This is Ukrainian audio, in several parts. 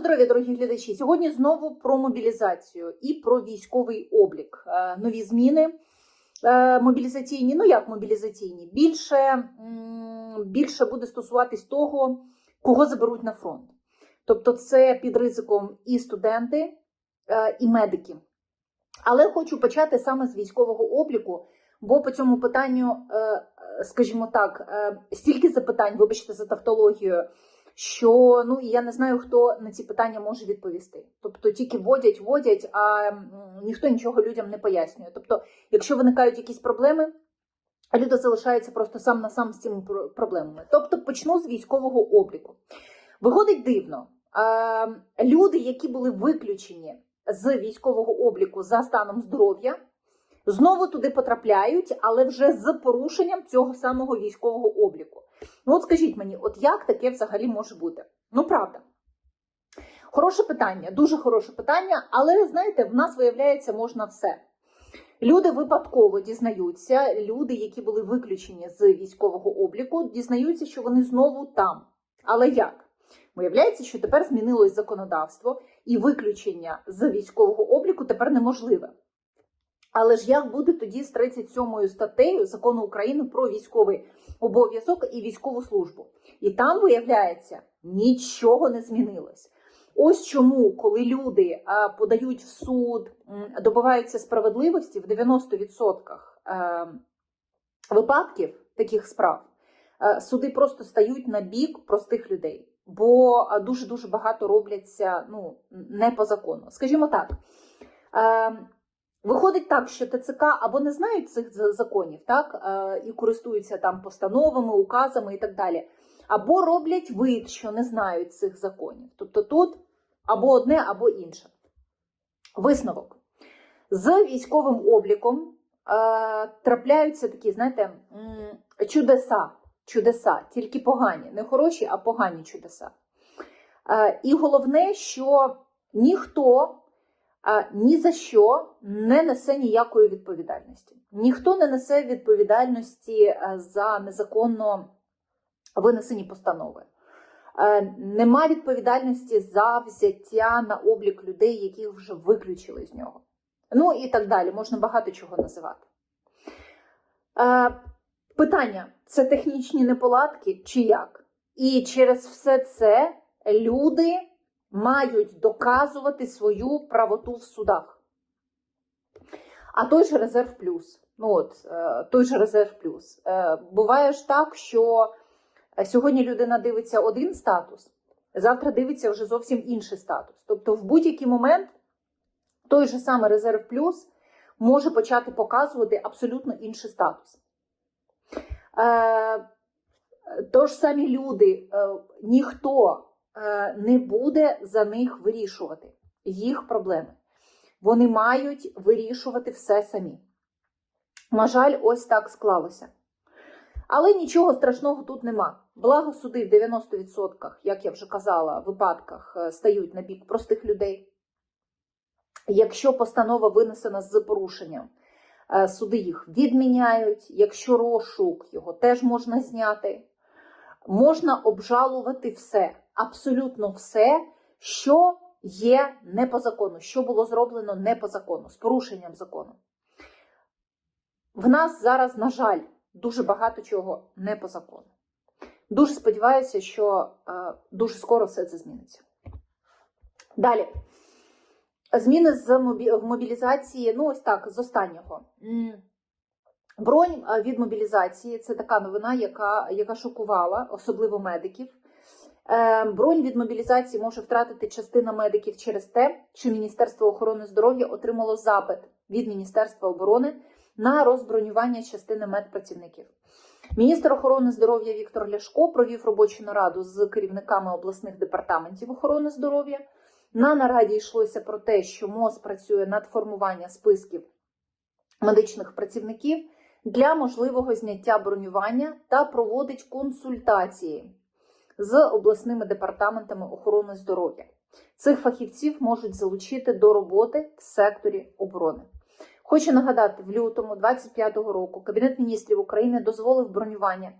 здоров'я, дорогі глядачі. Сьогодні знову про мобілізацію і про військовий облік. Е, Нові зміни е, мобілізаційні. Ну як мобілізаційні? Більше, більше буде стосуватись того, кого заберуть на фронт. Тобто, це під ризиком і студенти, е, і медики. Але хочу почати саме з військового обліку, бо по цьому питанню, скажімо так, стільки запитань, вибачте за тавтологію, що ну я не знаю, хто на ці питання може відповісти. Тобто тільки вводять, вводять, а ніхто нічого людям не пояснює. Тобто, якщо виникають якісь проблеми, люди залишаються просто сам на сам з цими про- проблемами. Тобто, почну з військового обліку. Виходить дивно. Люди, які були виключені з військового обліку за станом здоров'я, знову туди потрапляють, але вже з порушенням цього самого військового обліку. Ну, от скажіть мені, от як таке взагалі може бути? Ну, правда. Хороше питання, дуже хороше питання, але знаєте, в нас виявляється можна все. Люди випадково дізнаються, люди, які були виключені з військового обліку, дізнаються, що вони знову там. Але як? Виявляється, що тепер змінилось законодавство, і виключення з військового обліку тепер неможливе. Але ж як буде тоді з 37 статтею закону України про військовий обов'язок і військову службу? І там, виявляється, нічого не змінилось. Ось чому, коли люди подають в суд, добиваються справедливості в 90% е, випадків таких справ, е, суди просто стають на бік простих людей, бо дуже дуже багато робляться ну, не по закону. Скажімо так. Виходить так, що ТЦК або не знають цих законів, так е, і користуються там постановами, указами і так далі, або роблять вид, що не знають цих законів. Тобто тут або одне, або інше. Висновок з військовим обліком е, трапляються такі, знаєте, чудеса, чудеса, тільки погані, не хороші, а погані чудеса. Е, і головне, що ніхто ні за що не несе ніякої відповідальності. Ніхто не несе відповідальності е, за незаконно винесені постанови. Е, Нема відповідальності за взяття на облік людей, яких вже виключили з нього. Ну і так далі, можна багато чого називати. Е, Питання: це технічні неполадки чи як? І через все це люди мають доказувати свою правоту в судах. А той же резерв плюс. Ну от, е, той же резерв плюс. Е, Буває ж так, що сьогодні людина дивиться один статус, завтра дивиться вже зовсім інший статус. Тобто, в будь-який момент той же самий резерв плюс може почати показувати абсолютно інший статус. Е, Тож самі люди, е, ніхто е, не буде за них вирішувати їх проблеми. Вони мають вирішувати все самі. На жаль, ось так склалося. Але нічого страшного тут нема. Благо суди в 90%, як я вже казала, випадках е, стають на бік простих людей. Якщо постанова винесена з порушенням, е, суди їх відміняють. Якщо розшук, його теж можна зняти. Можна обжалувати все, абсолютно все, що є не по закону, що було зроблено не по закону, з порушенням закону. В нас зараз, на жаль, дуже багато чого не по закону. Дуже сподіваюся, що е, дуже скоро все це зміниться. Далі. Зміни з в мобілізації, ну ось так, з останнього. Бронь е, від мобілізації це така новина, яка, яка шокувала, особливо медиків. Е, Бронь від мобілізації може втратити частина медиків через те, що Міністерство охорони здоров'я отримало запит від Міністерства оборони на розбронювання частини медпрацівників. Міністр охорони здоров'я Віктор Ляшко провів робочу нараду з керівниками обласних департаментів охорони здоров'я. На нараді йшлося про те, що МОЗ працює над формуванням списків медичних працівників для можливого зняття бронювання та проводить консультації з обласними департаментами охорони здоров'я. Цих фахівців можуть залучити до роботи в секторі оборони. Хочу нагадати, в лютому 25-го року Кабінет міністрів України дозволив бронювання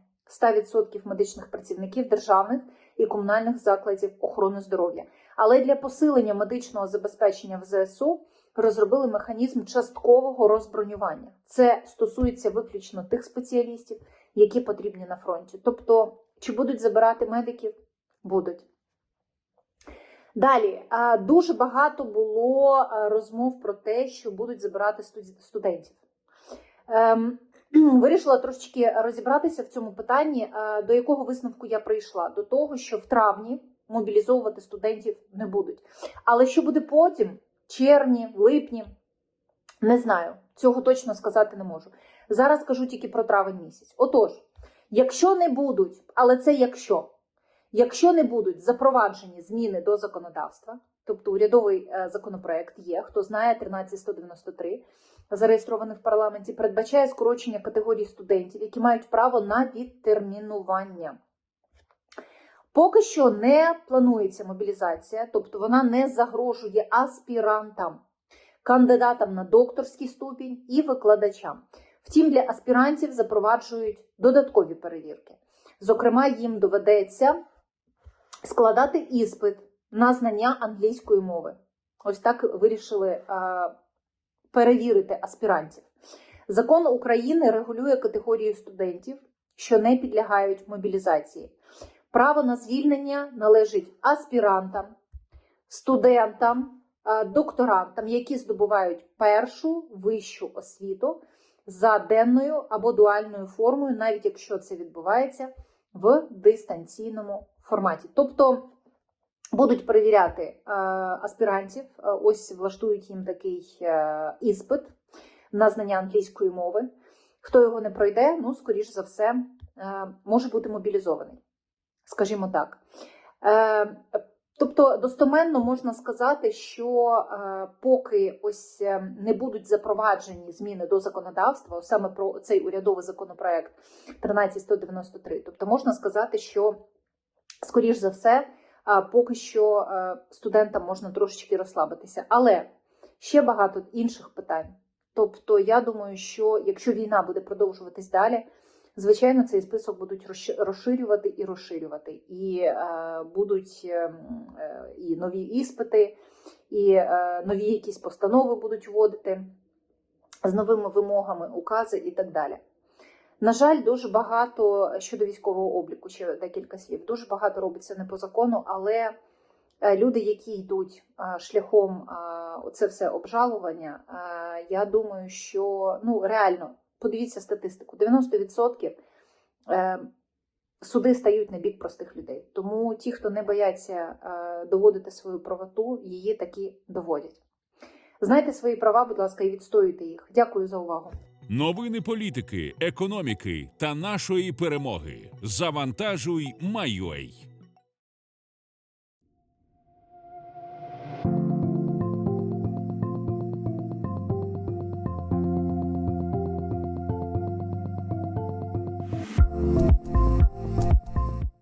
100% медичних працівників державних і комунальних закладів охорони здоров'я. Але для посилення медичного забезпечення в ЗСУ розробили механізм часткового розбронювання. Це стосується виключно тих спеціалістів, які потрібні на фронті. Тобто, чи будуть забирати медиків? Будуть. Далі дуже багато було розмов про те, що будуть забирати студентів. Ем, Вирішила трошечки розібратися в цьому питанні, до якого висновку я прийшла. До того, що в травні мобілізовувати студентів не будуть. Але що буде потім, в червні, в липні, не знаю. Цього точно сказати не можу. Зараз кажу тільки про травень місяць. Отож, якщо не будуть, але це якщо, якщо не будуть запроваджені зміни до законодавства, тобто урядовий е, законопроект є, хто знає, 13193, зареєстрований в парламенті, передбачає скорочення категорії студентів, які мають право на відтермінування. Поки що не планується мобілізація, тобто вона не загрожує аспірантам, кандидатам на докторський ступінь і викладачам. Втім, для аспірантів запроваджують додаткові перевірки. Зокрема, їм доведеться складати іспит на знання англійської мови. Ось так вирішили перевірити аспірантів. Закон України регулює категорію студентів, що не підлягають мобілізації. Право на звільнення належить аспірантам, студентам, докторантам, які здобувають першу вищу освіту за денною або дуальною формою, навіть якщо це відбувається в дистанційному форматі. Тобто будуть перевіряти е, аспірантів, е, ось влаштують їм такий е, іспит на знання англійської мови. Хто його не пройде, ну, скоріш за все, може бути мобілізований, скажімо так. Е, Тобто достоменно можна сказати, що е, поки ось е, не будуть запроваджені зміни до законодавства, саме про цей урядовий законопроект 13193, тобто можна сказати, що скоріш за все, а, поки що е, студентам можна трошечки розслабитися. Але ще багато інших питань. Тобто, я думаю, що якщо війна буде продовжуватись далі, звичайно, цей список будуть розширювати і розширювати. І е, будуть е, е, і нові іспити, і е, нові якісь постанови будуть вводити з новими вимогами, укази і так далі. На жаль, дуже багато щодо військового обліку, ще декілька слів. Дуже багато робиться не по закону, але е, люди, які йдуть е, шляхом е, оце все обжалування, я думаю, що ну реально подивіться статистику: 90% е, суди стають на бік простих людей. Тому ті, хто не бояться е, доводити свою правоту, її таки доводять. Знайте свої права, будь ласка, і відстоюйте їх. Дякую за увагу. Новини політики, економіки та нашої перемоги. Завантажуй, Майой.